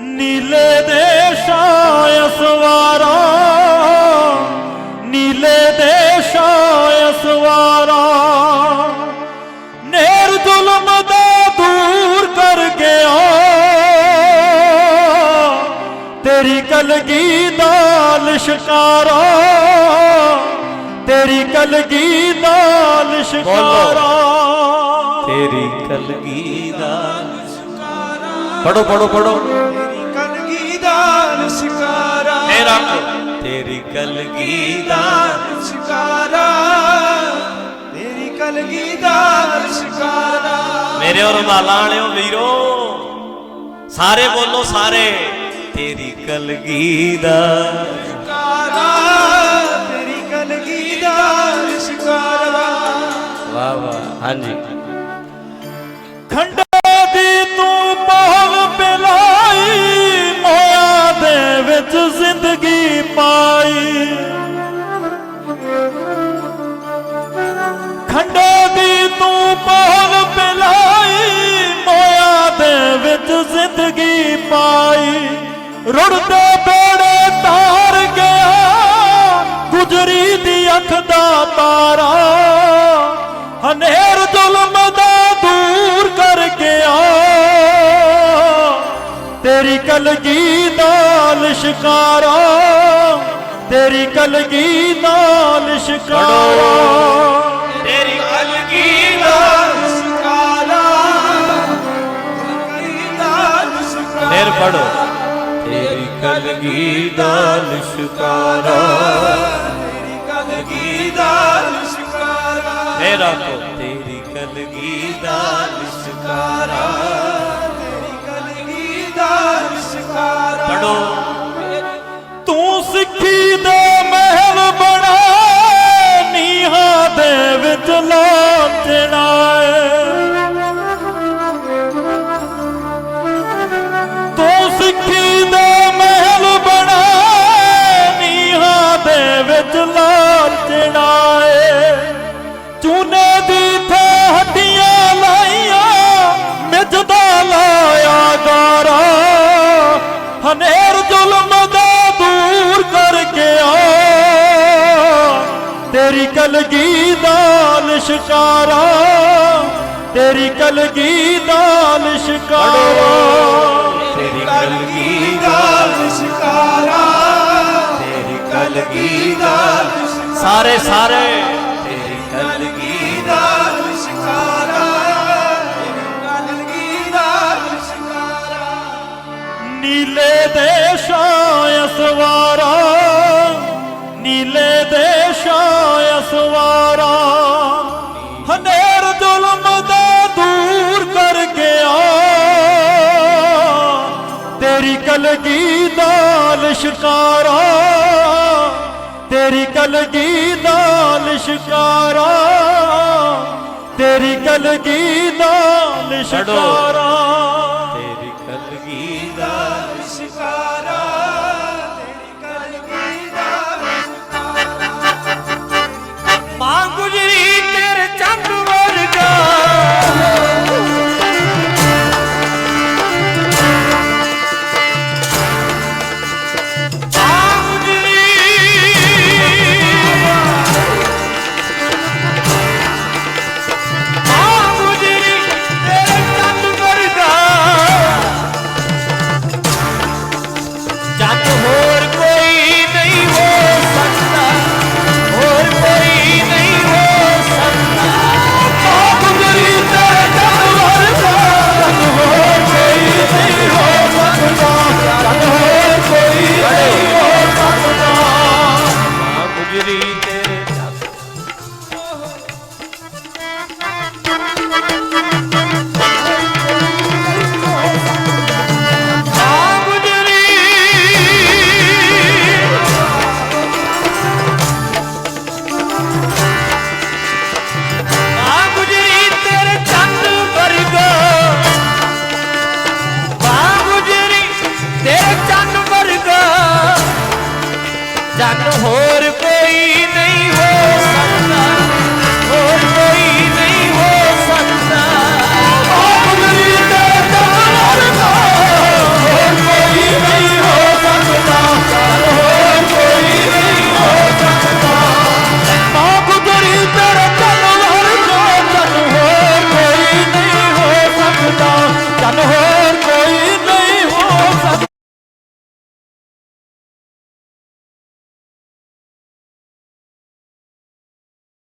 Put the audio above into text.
ਨੀਲੇ ਦੇ ਸਵਾਰਾ ਨੀਲੇ ਦੇ ਸਵਾਰਾ ਨੇਰ ਜ਼ੁਲਮ ਦਾ ਦੂਰ ਕਰ ਗਿਆ, ਤੇਰੀ ਕਲਗੀ ਦਾ ਲਿਸ਼ਕਾਰਾ, ਤੇਰੀ ਕਲਗੀ ਦਾ ਲਿਸ਼ਕਾਰਾ। ਤੇਰੀ ਕਲਗੀ ਦਾ ਪੜੋ ਪੜੋ ਪੜੋ। ਕਲਗੀ ਦਾ ਸ਼ਿਕਾਰਾ ਮੇਰਾ ਤੇਰੀ ਕਲਗੀ ਦਾ ਸ਼ਿਕਾਰਾ ਤੇਰੀ ਕਲਗੀ ਦਾ ਸ਼ਿਕਾਰਾ ਮੇਰੇ ਔਰ ਰੁਮਾਲਾਂ ਵਾਲਿਓ ਵੀਰੋ ਸਾਰੇ ਬੋਲੋ ਸਾਰੇ। ਤੇਰੀ ਕਲਗੀ ਦਾ ਸ਼ਿਕਾਰਾ ਤੇਰੀ ਕਲਗੀ ਦਾ ਸ਼ਿਕਾਰਾ ਵਾਹ ਵਾਹ। ਹਾਂਜੀ। ਰੁੜਦੇ ਬੇੜੇ ਤਾਰ ਗਿਆ। ਗੁਜਰੀ ਦੀ ਅੱਖ ਦਾ ਤਾਰਾ। ਹਨੇਰ ਜ਼ੁਲਮ ਦਾ ਦੂਰ ਕਰ ਗਿਆ। ਤੇਰੀ ਕਲਗੀ ਦਾ ਸ਼ਿਕਾਰਾ ਤੇਰੀ ਕਲਗੀ ਦਾ ਲਿਸ਼ਕਾਰਾ। ਤੇਰੀ ਕਲਗੀ ਦਾ ਕਲਗੀ ਦਾ ਲਿਸ਼ਕਾਰਾ ਤੇਰੀ ਕਲਗੀ ਦਾ ਸ਼ਿਕਾਰਾ। ਮੇਰਾ ਕੋ ਤੇਰੀ ਕਲਗੀ ਦਾ ਲਿਸ਼ਕਾਰਾ ਤੇਰੀ ਕਲਗੀ ਦਾ ਸ਼ਿਕਾਰਾ। ਪੜੋ ਤੂੰ ਸਿੱਖੀ ਦੇ ਮਹਿਲ ਬਣਾ ਨੀਹਾਂ ਦੇ ਵਿੱਚ ਲਾਂਚਣਾ ਤੇਰੀ ਕਲਗੀ ਦਾ ਲਿਸ਼ਕਾਰਾ ਤੇਰੀ ਕਲਗੀ ਦਾ ਲਿਸ਼ਕਾਰਾ ਤੇਰੀ ਕਲਗੀ ਦਾ ਸ਼ਿਕਾਰਾ ਤੇਰੀ ਕਲਗੀ ਦਾ ਸਾਰੇ ਸਾਰੇ। ਤੇਰੀ ਕਲਗੀ ਦਾ ਸ਼ਿਕਾਰਾ ਤੇਰੀ ਕਲਗੀ ਦਾ ਸ਼ਿਕਾਰਾ ਨੀਲੇ ਦੇ ਤੇਰੀ ਕਲਗੀ ਦਾ ਲਿਸ਼ਕਾਰਾ ਤੇਰੀ ਕਲਗੀ ਦਾ ਲਿਸ਼ਕਾਰਾ ਤੇਰੀ ਕਲਗੀ ਦਾ ਲਿਸ਼ਕਾਰਾ